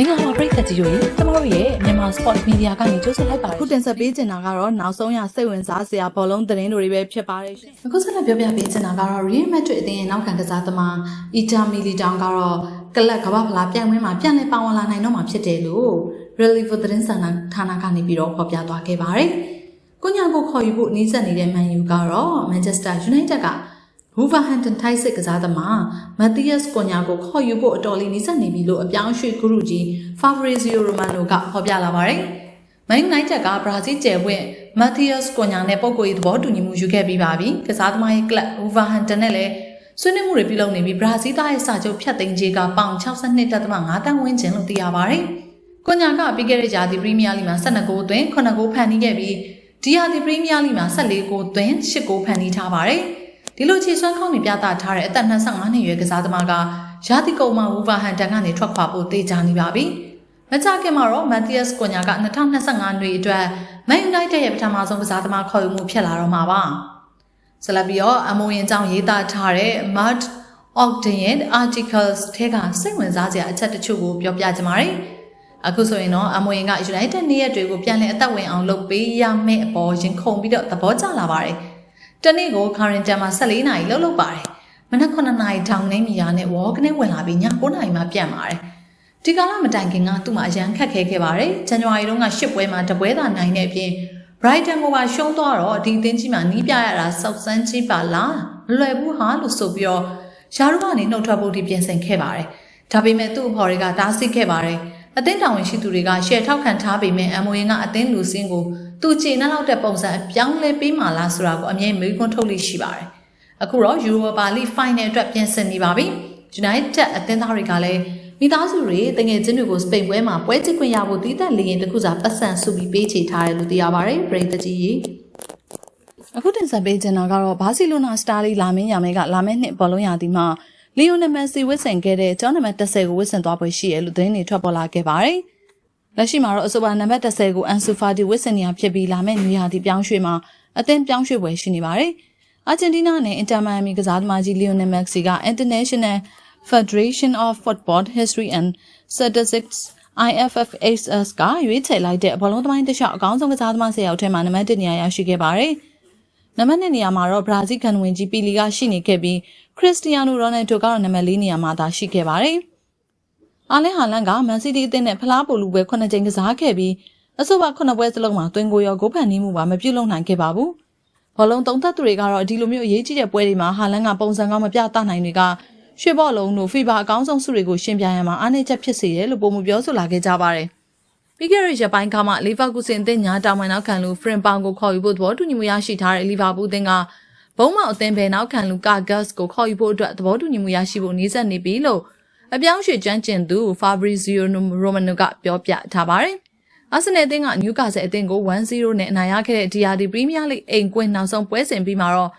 မင်္ဂလာပါပရိသတ်ကြီးတို့ရေကျမတို့ရဲ့မြန်မာ Sport Media ကနေကြိုဆိုလိုက်ပါတအခုယ်တင်ဆက်ပေးချင်တာကတော့နောက်ဆုံးရစိတ်ဝင်စားစရာဘောလုံးသတင်းတွေပဲဖြစ်ပါတယ်ရှင်အခုဆက်လက်ပြောပြပေးချင်တာကတော့ Real Madrid အသင်းရဲ့နောက်ခံကစားသမား Inter Milan ကတော့ကလပ်ကမ္ဘာဖလားပြိုင်ပွဲမှာပြန်လည်ပါဝင်လာနိုင်တော့မှာဖြစ်တယ်လို့ Relevo သတင်းစံဌာနကနေပြီးတော့ဖော်ပြသွားခဲ့ပါတယ်။ကိုညာကိုခေါ်ယူဖို့နှီးစပ်နေတဲ့ Man U ကတော့ Manchester United က Wolverhampton ထိုက်စစ်ကစားသမား Matthias Cunha ကိုခေါ်ယူဖို့အတော်လေးနှီးစပ်နေပြီလို့အပြောင်းရွှေ့ဂရုကြီး Fabrizio Romano ကဖော်ပြလာပါတယ်။ Man United ကဘရာဇီးကျယ်ပွင့် Matthias Cunha နဲ့ပုံကိုယ်ရေးသဘောတူညီမှုယူခဲ့ပြီးပါပြီ။ကစားသမားရဲ့ club Wolverhampton နဲ့လည်းဆွေးနွေးမှုတွေပြုလုပ်နေပြီးဘရာဇီးသားရဲ့စာချုပ်ဖြတ်သိမ်းခြင်းကပေါင်62.5တန်းဝန်းကျင်လို့သိရပါတယ်။ကွန်ညာကပြီးခဲ့တဲ့ဂျာတီပရီးမီးယားလိမှာ12ဂိုးသွင်း9ဂိုးဖန်တီးခဲ့ပြီးဒီယာတီပရီးမီးယားလိမှာ14ဂိုးသွင်း10ဂိုးဖန်တီးထားပါတယ်။ ဒီလိုခြေစွမ်းကောင်းနေပြသထားတဲ့အသက်25နှစ်အရွယ်ကစားသမားကယာတီကုံမှာဝူဗာဟန်တန်ကနေထွက်ခွာဖို့တေချာနေပါပြီ။မကြခင်မှာတော့မတ်တီးယပ်ကွန်ညာက2025နှစ်အတွက်မန်ယူနိုက်တက်ရဲ့ပထမဆုံးကစားသမားခေါ်ယူမှုဖြစ်လာတော့မှာပါ။ဆက်လက်ပြီးတော့အမုံရင်အကြောင်းရေးသားထားတဲ့ Matt Ogden ရဲ့ articles ထဲကစိတ်ဝင်စားစရာအချက်တချို့ကိုပြောပြကြပါမယ်။အခုဆိုရင်တော့အမွေက United နေရက်တွေကိုပြန်လည်အသက်ဝင်အောင်လုပ်ပေးရမယ့်အပေါ်ရင်ခုန်ပြီးတော့သဘောကျလာပါတယ်။ တနေ့ကို current မှာ14နာရီလှုပ်လှုပ်ပါတယ်။မနက်9နာရီထောင်နေမိရနဲ့ walk နဲ့ဝင်လာပြီးည9နာရီမှပြန်ပါတယ်။ဒီကာလမတိုင်ခင်ကသူ့မှာအရန်ခက်ခဲခဲ့ပါတယ်။ဇန်နဝါရီတုန်းက10ပွဲမှာတပွဲသာနိုင်တဲ့အပြင် Brighton ကိုပါရှုံးသွားတော့ဒီအသင်းကြီးမှာနီးပြရတာစောက်စမ်းကြီးပါလားမလွယ်ဘူးဟာလို့ဆိုပြီးတော့ရှားရုကနေနှုတ်ထွက်ဖို့ဒီပြင်ဆင်ခဲ့ပါတယ်။ဒါပေမဲ့သူ့အဖော်တွေကတားဆီးခဲ့ပါတယ်။ အသင်းတာဝန်ရှိသူတွေကရှယ်ထောက်ခံထားပေမဲ့အမွေကအသင်းလူစင်းကိုသူခြေနှောက်လောက်တဲ့ပုံစံအပြောင်းလဲပေးမှလားဆိုတာကိုအမြဲမေးခွန်းထုတ်လိရှိပါတယ်။အခုတော့ Europa League Final အတွက်ပြင်ဆင်နေပါပြီ။ United အသင်းသားတွေကလည်းမိသားစုတွေတငယ်ချင်းတွေကိုစပိန်ပွဲမှာပွဲကြည့်ခွင့်ရဖို့တည်သက်လေရင်တစ်ခုစာပတ်စံစုပြီးပေးချေထားတယ်လို့သိရပါတယ်။ပရိသတ်ကြီးရေအခုတင်ဆက်ပေးချင်တာကတော့ဘာစီလိုနာစတာလီလာမင်းယာမဲကလာမယ့်နှစ်ဘောလုံးရာသီမှာ လီယိုနယ်မက်ဆီဝစ်ဆင်ခဲ့တဲ့ကျောင်းနံပါတ်10ကိုဝစ်ဆင်သွားပွဲရှိရလို့သတင်းတွေထွက်ပေါ်လာခဲ့ပါတယ်။လက်ရှိမှာတော့အဆိုပါနံပါတ်10ကိုအန်ဆူဖာတီဝစ်ဆင်နေရဖြစ်ပြီးလာမယ့်နွေရာသီပြောင်းရွှေ့မှာအသင်းပြောင်းရွှေ့ပွဲရှိနေပါတယ်။အာဂျင်တီးနားနဲ့အင်တာမိုင်မီကစားသမားကြီးလီယိုနယ်မက်ဆီက International Federation of Football History and Statistics IFFHS ကရွေးချယ်လိုက်တဲ့ဘောလုံးသမိုင်းတစ်လျှောက်အကောင်းဆုံးကစားသမား10ယောက်ထဲမှာနံပါတ်1နေရာရရှိခဲ့ပါတယ်။နံပါတ်2နေရာမှာတော့ဘရာဇီးကန်ဝင်ကြီးပီလီကရှိနေခဲ့ပြီး ခရစ္စတီယာနိုရိုနယ်ဒိုကတော့နံပါတ်4နေရာမှာသာရှိခဲ့ပါတယ်။အာလင်ဟာလန်ကမန်စီးတီးအသင်းနဲ့ဖလားပိုလူပွဲ9ကြိမ်ကစားခဲ့ပြီးအဆိုပါ9ပွဲစလုံးမှာတွင်ကိုရောဂိုးဖန်နီးမှုပါမပြုတ်လုံနိုင်ခဲ့ပါဘူး။ဘောလုံးသုံးသက်သူတွေကတော့ဒီလိုမျိုးအရေးကြီးတဲ့ပွဲတွေမှာဟာလန်ကပုံစံကောင်းမပြသနိုင်တွေကရွှေဘော့လုံးတို့ဖီဘာအကောင်းဆုံးစုတွေကိုရှင်းပြရမှာအားနည်းချက်ဖြစ်စေတယ်လို့ပုံမပြောဆိုလာခဲ့ကြပါတယ်။ပြီးခဲ့တဲ့ရက်ပိုင်းကမှလီဗာပူးစင်အသင်းညာတောင်ပိုင်းနောက်ခံလူဖရင်ပောင်ကိုခေါ်ယူဖို့သဘောတူညီမှုရရှိထားတဲ့လီဗာပူးအသင်းက ဘုံမောက်အသင်းပဲနောက်ခံလူကာဂတ်စ်ကိုခေါ်ယူဖို့အတွက်သဘောတူညီမှုရရှိဖို့နှီးစပ်နေပြီလို့အပြောင်းရွှေ့ကျွမ်းကျင်သူ Fabrizio Romano ကပြောပြထားပါတယ်။အာဆင်နယ်အသင်းကနျူကာဆယ်အသင်းကို1-0နဲ့အနိုင်ရခဲ့တဲ့ DRD Premier League အိမ်ကွင်းနောက်ဆုံးပွဲစဉ်ပြီးမှာတော့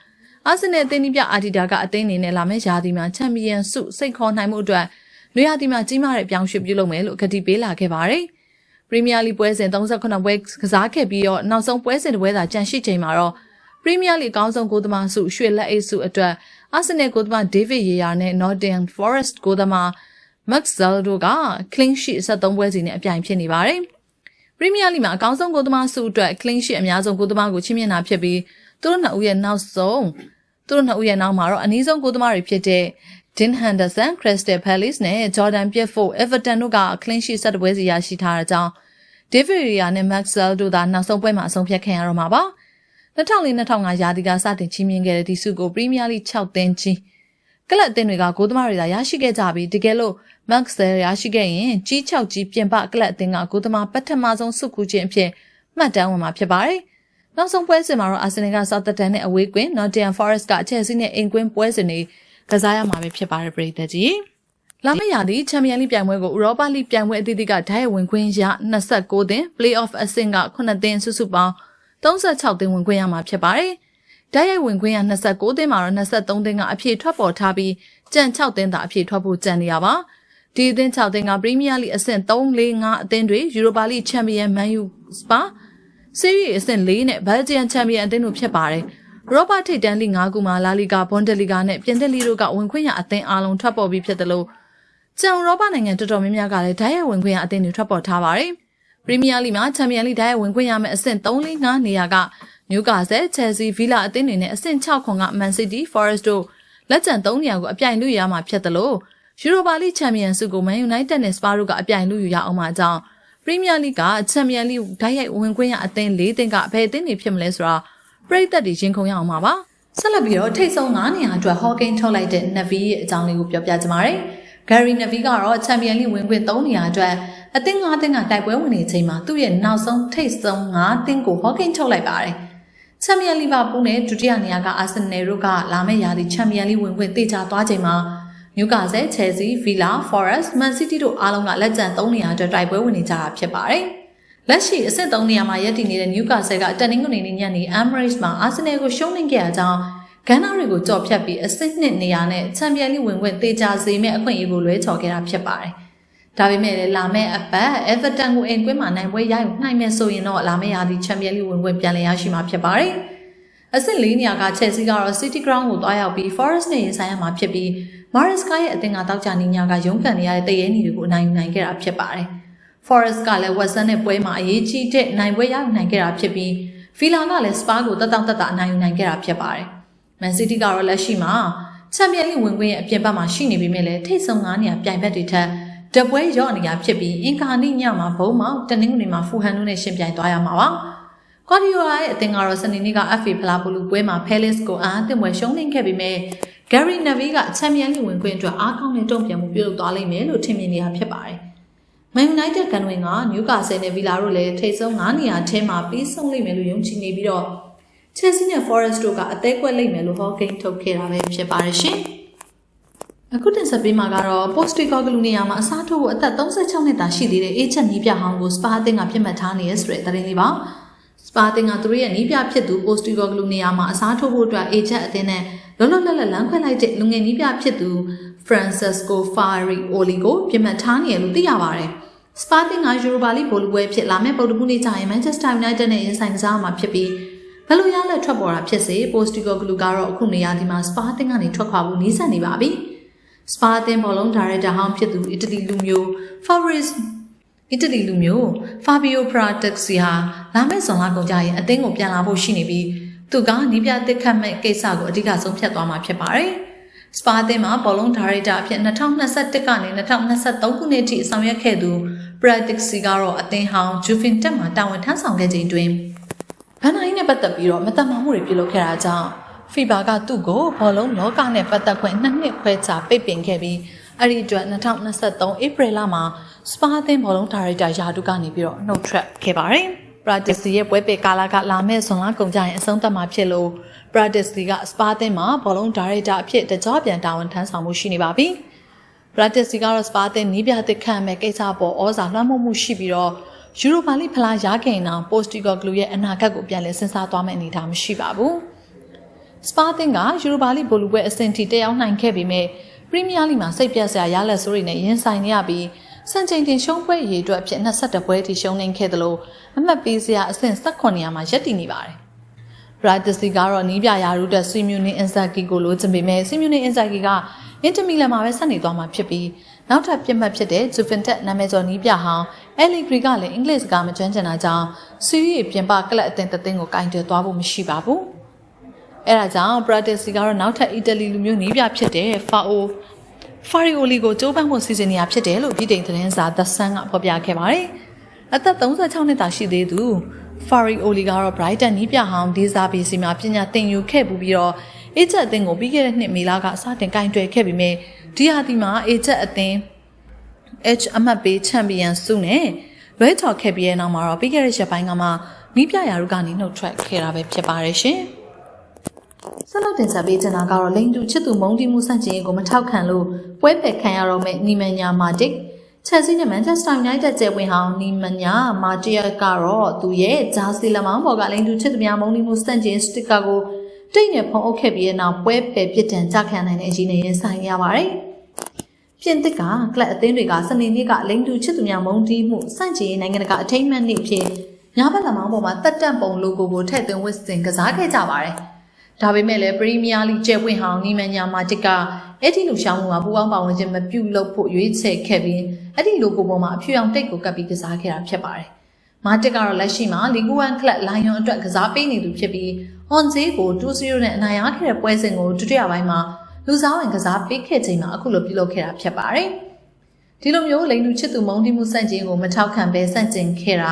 အာဆင်နယ်အသင်းပြအာဒီတာကအသင်းအနေနဲ့လာမယ့်ရာသီမှာချန်ပီယံဆုစိတ်ခေါ်နိုင်မှုအတွက်နွေရာသီမှာကြီးမားတဲ့ပြောင်းရွှေ့ပြုလုပ်မယ်လို့ကတိပေးလာခဲ့ပါတယ်။ပရီးမီးယားလိပွဲစဉ်38ပွဲကစားခဲ့ပြီးတော့နောက်ဆုံးပွဲစဉ်တစ်ပွဲသာကျန်ရှိချိန်မှာတော့ပ ရီးမီးယားလိအကောင်းဆုံးဂိုးသမားစုရွှေလက်အိတ်စုအတွက်အာဆင်နယ်ဂိုးသမားဒေးဗစ်ယေယာနဲ့ Nottingham Forest ဂိုးသမား Max Zaldo က clean sheet 73ပွဲစီနဲ့အပြိုင်ဖြစ်နေပါတယ်။ပရီးမီးယားလိမှာအကောင်းဆုံးဂိုးသမားစုအတွက် clean sheet အများဆုံးဂိုးသမားကိုချီးမြှင့်တာဖြစ်ပြီးသူတို့နှစ်ဦးရဲ့နောက်ဆုံးသူတို့နှစ်ဦးရဲ့နောက်မှာတော့အနည်းဆုံးဂိုးသမားတွေဖြစ်တဲ့ Dean Henderson, Crystal Palace နဲ့ Jordan Pickford, Everton တို့က clean sheet 7ပွဲစီရရှိထားတဲ့အကြောင်း David Raya နဲ့ Maxwell တို့သာနောက်ဆုံးပွဲမှာအဆုံးဖြတ်ခံရတော့မှာပါ 2004-2005ရာသီကစတင်ချီးမြှင့်ခဲ့တဲ့ဒီစုကို Premier League 6သင်းကြီးကလပ်အသင်းတွေကဂိုးသမားတွေသာရရှိခဲ့ကြပြီးတကယ်လို့ Maxwell ရရှိခဲ့ရင်ကြီး6ကြီးပြင်ပကလပ်အသင်းကဂိုးသမားပထမဆုံးစုခုချင်းအဖြစ်မှတ်တမ်းဝင်မှာဖြစ်ပါတယ်နောက်ဆုံးပွဲစဉ်မှာတော့အာဆင်နယ်က Southampton နဲ့အဝေးကွင်း Nottingham Forest က Chelsea နဲ့အိမ်ကွင်းပွဲစဉ်တွေကစားရမှာပဲဖြစ်ပါတယ်ပြည်သက်ကြီးလာမယ့်ရာသီချန်ပီယံလိပြိုင်ပွဲကိုဥရောပလိပြိုင်ပွဲအသီးသီးကဓာတ်ရိုက်ဝင်ခွင့်ရ29သင်း Play-off အဆင့်က9သင်းစုစုပေါင်း 36သင်းဝင်ခွင့်ရမှာဖြစ်ပါတယ်။ဓာတ်ရိုက်ဝင်ခွင့်ရ29သင်းမှာတော့23သင်းကအပြည့်ထွက်ပေါ်ထားပြီးကြံ6သင်းသာအပြည့်ထွက်ဖို့ကြံနေရပါ။ဒီအသင်း6သင်းကပရီးမီးယားလိအဆင့်3 4 5အသင်းတွေယူရိုပါလိချန်ပီယံမန်ယူစပါဆီးရီးအဆင့်၄နဲ့ဘယ်လ်ဂျီယံချန်ပီယံအသင်းတို့ဖြစ်ပါတယ်။ရောဘတ်ထိတ်တန်းလိ၅ခုမှာလာလီဂါဘွန်ဒလီဂါနဲ့ပြင်သစ်လီတို့ကဝင်ခွင့်ရအသင်းအလုံးထွက်ပေါ်ပြီးဖြစ်တယ်လို့ကျန်ဥရောပနိုင်ငံတော်တော်များများကလည်းဓာတ်ရိုက်ဝင်ခွင့်ရအသင်းတွေထွက်ပေါ်ထားပါတယ်။ ပရီးမီးယားလိမှာချန်ပီယံလိဓာတ်ရိုက်ဝင်ခွင့်ရမယ့်အဆင့်3-5နေရာကနျူကာဆယ်၊ချယ်ဆီ၊ဗီလာအသင်းတွေနဲ့အဆင့်6ခွန်ကမန်စီးတီး၊ဖော်ရက်စ်တို့လက်ကျန်3နေရာကိုအပြိုင်လူရမှာဖြစ်တယ်လို့ယူရိုပါလိချန်ပီယံဆုကိုမန်ယူနိုက်တက်နဲ့စပါတို့ကအပြိုင်လူယူရအောင်မှာကြောင်းပရီးမီးယားလိကချန်ပီယံလိဓာတ်ရိုက်ဝင်ခွင့်ရအသင်း၄သင်းကဘယ်အသင်းတွေဖြစ်မလဲဆိုတာပရိသတ်တွေရင်ခုန်ရအောင်ပါပါ။ဆက်လက်ပြီးတော့ထိတ်ဆုံး9နေရာအတွက်ဟော့ကိန်းထုတ်လိုက်တဲ့ Navi ရဲ့အကြောင်းလေးကိုပြောပြချင်ပါတယ်။ Gary Navi ကတော့ချန်ပီယံလိဝင်ခွင့်3နေရာအတွက် အသင်း9သင်းကတိုက်ပွဲဝင်နေချိန်မှာသူ့ရဲ့နောက်ဆုံးထိတ်ဆုံး9သင်းကိုဟော့ကိန်းထုတ်လိုက်ပါတယ်။ချန်ပီယံလီဗာပူးနဲ့ဒုတိယနေရာကအာဆင်နယ်တို့ကလာမယ့်ရာသီချန်ပီယံလိဝင်ခွင့်တေချာသွားချိန်မှာနျူကာဆယ်၊ချယ်ဆီ၊ဗီလာ၊ဖော်ရက်စ်၊မန်စီးတီးတို့အားလုံးကလက်ကျန်3နေရာအတွက်တိုက်ပွဲဝင်နေကြတာဖြစ်ပါတယ်။လက်ရှိအဆင့်3နေရာမှာရပ်တည်နေတဲ့နျူကာဆယ်ကတနင်္ဂနွေနေ့ညနေအမ်မရိတ်မှာအာဆင်နယ်ကိုရှုံးနိမ့်ခဲ့ရကြောင်းဂန်နာတွေကိုကြော်ဖြတ်ပြီးအဆင့်2နေရာနဲ့ချန်ပီယံလိဝင်ခွင့်တေချာစေမဲ့အခွင့်အရေးကိုလွဲချော်ခဲ့တာဖြစ်ပါတယ်။ ဒါပေမဲ့လည်းလာမယ့်အပတ်အဲဗာတန်ကိုအင်ကွင်းမှာနိုင်ပွဲရယူနိုင်မယ်ဆိုရင်တော့လာမယ့်ရာသီချန်ပီယံလိဝင်ခွင့်ပြန်လည်ရရှိမှာဖြစ်ပါတယ်။အဆင့်၄နေရာကချက်စီကတော့ City Ground ကိုတွားရောက်ပြီး Forest နဲ့ရင်ဆိုင်ရမှာဖြစ်ပြီး Mariska ရဲ့အသင်းကတောက်ကြနေညာကရုန်းကန်နေရတဲ့တရေနီတွေကိုအနိုင်ယူနိုင်ခဲ့တာဖြစ်ပါတယ်။ Forest ကလည်း Watson နဲ့ပွဲမှာအရေးကြီးတဲ့နိုင်ပွဲရယူနိုင်ခဲ့တာဖြစ်ပြီး Villa ကလည်း Spa ကိုတက်တောင့်တက်တာအနိုင်ယူနိုင်ခဲ့တာဖြစ်ပါတယ်။ Man City ကတော့လက်ရှိမှာချန်ပီယံလိဝင်ခွင့်ရဲ့အပြင်ဘက်မှာရှိနေပေမဲ့လည်းထိတ်ဆုံး9နေရာပြိုင်ဘက်တွေထက် တပွဲရော့နေရဖြစ်ပြီးအင်ကာနီညမှာဘုံမောက်တနင်္ဂနွေမှာဖူဟန်တို့နဲ့ရှင်ပြိုင်သွားရမှာပါ။ကွာဒီယိုလာရဲ့အသင်းကတော့စနေနေ့က FA ဖလားပိုလူပွဲမှာ Palace ကိုအားအသင့်ပွဲရှုံးနိမ့်ခဲ့ပေမဲ့ Gary Neville ကချန်ပီယံလိဝင်ခွင့်အတွက်အားကောင်းတဲ့တုံ့ပြန်မှုပြုလုပ်သွားလိမ့်မယ်လို့ထင်မြင်နေတာဖြစ်ပါတယ်။ Man United ကန်ဝင်ကနျူကာဆယ်နဲ့ဗီလာတို့လည်းထိပ်ဆုံး9နေရာထဲမှာပြီးဆုံးလိမ့်မယ်လို့ယုံကြည်နေပြီးတော့ Chelsea နဲ့ Forest တို့ကအသေးကွက်လိမ့်မယ်လို့ဟောကိန်းထုတ်ခဲ့တာပဲဖြစ်ပါတယ်ရှင်။ အခုတင်ဆက်ပေးမှာကတော့ Postico ကလူနေရာမှာအစားထိုးဖို့အသက်36နှစ်သာရှိသေးတဲ့အေးချက်နီးပြဟောင်းကို Spa အသင်းကပြစ်မှတ်ထားနေရဆိုတဲ့သတင်းလေးပါ။ Spa အသင်းကသူတို့ရဲ့နီးပြဖြစ်သူ Postico ကလူနေရာမှာအစားထိုးဖို့အတွက်အေးချက်အသင်းနဲ့လောလောလတ်လတ်လမ်းခွဲလိုက်တဲ့လူငယ်နီးပြဖြစ်သူ Francesco Farioli ကိုပြစ်မှတ်ထားနေရလို့သိရပါတယ်။ Spa တင်ကယူရိုပါလိဘောလုံးပွဲဖြစ်လာမယ့်ပုတ်တကူနေ့ကျရင် Manchester United နဲ့ရင်ဆိုင်ကစားမှာဖြစ်ပြီးဘယ်လိုရလက်ထွက်ပေါ်တာဖြစ်စေ Postigo ကလူကတော့အခုနေရာဒီမှာ Spa တင်ကနေထွက်ခွာဖို့နီးစပ်နေပါပြီ။ Spa တင်ဘောလုံးဒါရိုက်တာဟောင်းဖြစ်သူအီတလီလူမျိုး Fabrizio အီတလီလူမျိုး Fabio Frattesi ဟာလာမယ့်ဇွန်လကုန်ကြရင်အသင်းကိုပြန်လာဖို့ရှိနေပြီးသူကနီးပြတစ်ခတ်မဲ့ကိစ္စကိုအဓိကဆုံးဖြတ်သွားမှာဖြစ်ပါတယ်။စပါအသင်းမှာဘောလုံးဒါရိုက်တာအဖြစ်2021ကနေ2023ခုနှစ်အထိဆောင်ရွက်ခဲ့သူ Pratixi ကတော့အသင်းဟောင်း Juventus မှာတာဝန်ထမ်းဆောင်ခဲ့ချိန်တွင်ဘန်နိုင်နဲ့ပတ်သက်ပြီးတော့မတမမှုတွေပြုလုပ်ခဲ့တာကြောင့် FIBA ကသူ့ကိုဘောလုံးလောကနဲ့ပတ်သက်ခွင့်နှစ်နှစ်ခွဲခြားပိတ်ပင်ခဲ့ပြီးအဲ့ဒီအတွက်2023 April လမှာစပါအသင်းဘောလုံးဒါရိုက်တာယာတုကနေပြီးတော့နှုတ်ထွက်ခဲ့ပါတယ်။ Pratixi ရဲ့ပွဲပေကာလကလာမဲ့ဇွန်လကုန်ကြရင်အဆုံးသတ်မှာဖြစ်လို့ Pratixi ကစပါအသင်းမှာဘောလုံးဒါရိုက်တာအဖြစ်တကြောပြန်တာဝန်ထမ်းဆောင်မှုရှိနေပါပြီ။ Pratixi ကတော့စပါအသင်းနီးပြသစ်ခန့်မဲ့ကိစ္စပေါ်ဩဇာလွှမ်းမိုးမှုရှိပြီးတော့ယူရိုပါလိဖလားရခဲ့ရင်တော့ Postigo ကလူရဲ့အနာဂတ်ကိုပြန်လည်စဉ်းစားသွားမယ့်အနေအထားမရှိပါဘူး။ စပါးတင်ကယူရိုပါလိဘိုလူပွဲအဆင့်ထိတက်ရောက်နိုင်ခဲ့ပေမဲ့ပရီးမီးယားလိမှာစိတ်ပြတ်စရာရလက်ဆိုးတွေနဲ့ရင်ဆိုင်နေရပြီးစံချိန်တင်ရှုံးပွဲရည်အတွက်အဖြစ်22ပွဲထိရှုံးနေခဲ့သလိုအမှတ်ပေးစရာအဆင့်18နေရာမှာရပ်တည်နေပါတယ်။ Bratisi ကတော့နီးပြရာရူတဲ့ဆွီမြူနီအင်ဇာဂီကိုလိုချင်ပေမဲ့ဆွီမြူနီအင်ဇာဂီကအင်တမီလန်မှာပဲဆက်နေသွားမှာဖြစ်ပြီးနောက်ထပ်ပြစ်မှတ်ဖြစ်တဲ့ဂျူဗင်တက်နာမည်ကျော်နီးပြဟောင်းအဲလီဂရီကလည်းအင်္ဂလိပ်စကားမကျွမ်းကျင်တာကြောင့်စီးရီးပြင်ပကလပ်အသင်းတသင်းကိုကင်တွယ်သွားဖို့မရှိပါဘူး။ အဲဒါကြောင့် Bratisi ကတော့နောက်ထပ်အီတလီလူမျိုးနီးပြဖြစ်တဲ့ Fao Farioli ကိုကြိုးပမ်းဖို့စီစဉ်နေရဖြစ်တယ်လို့ပြည်ထိုင်သတင်းစာ The Sun ကဖော်ပြခဲ့ပါတယ်။အသက်36နှစ်သာရှိသေးသူ Farioli ကတော့ Brighton နီးပြဟောင်းဒေဇာဘီစီမှာပညာသင်ယူခဲ့ပူပြီးတော့အေဂျက်အသင်းကိုပြီးခဲ့တဲ့နှစ်မေလကစတင်ကင်တွယ်ခဲ့ပြီးမြဲဒီဟာဒီမှာအေဂျက်အသင်း H အမှတ်ပေးချန်ပီယံဆုနဲ့လွဲချော်ခဲ့ပြီးတဲ့နောက်မှာတော့ပြီးခဲ့တဲ့ရက်ပိုင်းကမှနီးပြရာရုကနေနှုတ်ထွက်ခဲ့တာပဲဖြစ်ပါတယ်ရှင်။ ဆက်လက်တင်ဆက်ပေးချင်တာကတော့လိန်တူချစ်သူမုံတီမှုစန့်ကျင်ရေးကိုမထောက်ခံလို့ပွဲပယ်ခံရတော့မဲ့နီမန်ညာမာတစ်ချက်စီနဲ့မန်ချက်စတာယူနိုက်တက်ကျယ်ဝင်ဟောင်းနီမန်ညာမာတီယာကတော့သူရဲ့ဂျာစီလမောင်းပေါ်ကလိန်တူချစ်သူများမုံတီမှုစန့်ကျင်စတစ်ကာကိုတိတ်နဲ့ဖုံးအုပ်ခဲ့ပြီးတဲ့နောက်ပွဲပယ်ပြစ်ဒဏ်ကြခံနိုင်တဲ့အရေးနဲ့ရင်ဆိုင်ရပါတယ်။ပြင်သစ်ကကလပ်အသင်းတွေကစနေနေ့ကလိန်တူချစ်သူများမုံတီးမှုစန့်ကျင်ရေးနိုင်ငံတကာအထိမ်းအမှတ်နေ့ဖြစ်ညာဘက်လမောင်းပေါ်မှာတက်တက်ပုံလိုကိုကိုထည့်သွင်းဝစ်စင်ကစားခဲ့ကြပါတယ်။ ဒါပေမဲ့လည်းပရီးမီးယားလိကျဲပွင့်ဟောင်းနီမန်ညာမာတစ်ကအဲ့ဒီလူရှောင်းမှုကပူပေါင်းပါဝင်ခြင်းမပြုလုပ်ဖို့ရွေးချယ်ခဲ့ပြီးအဲ့ဒီလိုကိုပေါ်မှာအဖြူရောင်တိတ်ကိုကပ်ပြီးကစားခဲ့တာဖြစ်ပါတယ်။မာတစ်ကတော့လက်ရှိမှာလီဂူဝမ်ကလပ်လိုင်ယွန်အတွက်ကစားပေးနေသူဖြစ်ပြီးဟွန်ဇေးကို2-0နဲ့အနိုင်ရခဲ့တဲ့ပွဲစဉ်ကိုဒုတိယပိုင်းမှာလူစားဝင်ကစားပေးခဲ့ချိန်မှာအခုလိုပြုလုပ်ခဲ့တာဖြစ်ပါတယ်။ဒီလိုမျိုးလိန်လူချစ်သူမုန်းတီးမှုစန့်ကျင်ကိုမထောက်ခံဘဲစန့်ကျင်ခဲ့တာ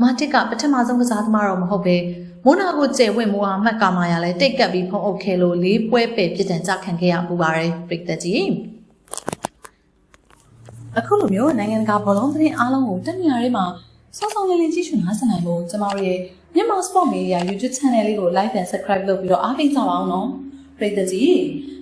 မာတစ်ကပထမဆုံးကစားသမားတော့မဟုတ်ပဲ မိုနာကိုကျဲဝင်မိုဟာမက်ကာမာယာလည်းတိတ်ကပ်ပြီးဖုံးအုပ်ခဲ့လို့လေးပွဲပယ်ပြစ်ဒဏ်ကြခံခဲ့ရပူပါတယ်ပရိသတ်ကြီးအခုလိုမျိုးနိုင်ငံတကာဘောလုံးသတင်းအားလုံးကိုတက်နေရာတွေမှာစောစောလေးလေးကြည့်ရှုနားဆင်နိုင်ဖို့ကျမတို့ရဲ့မြန်မာ Sport Media YouTube Channel လေးကို Like and Subscribe လုပ်ပြီးတော့အားပေးကြပါအောင်နော်ပရိသတ်ကြီး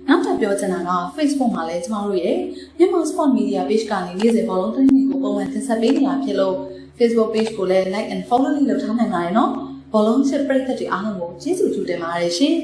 နောက်ထပ်ပြောချင်တာက Facebook မှာလည်းကျမတို့ရဲ့မြန်မာ Sport Media Page ကနေနေ့စဉ်ဘောလုံးသတင်းတွေကိုပုံမှန်တင်ဆက်ပေးနေတာဖြစ်လို့ Facebook Page ကိုလည်း Like and Follow လေးလုပ်ထားနိုင်ပါတယ်နော် ဘောလုံးချစ်ပရိသတ်တွေအားလုံးကိုကျေးဇူးတူတင်ပါတယ်ရှင်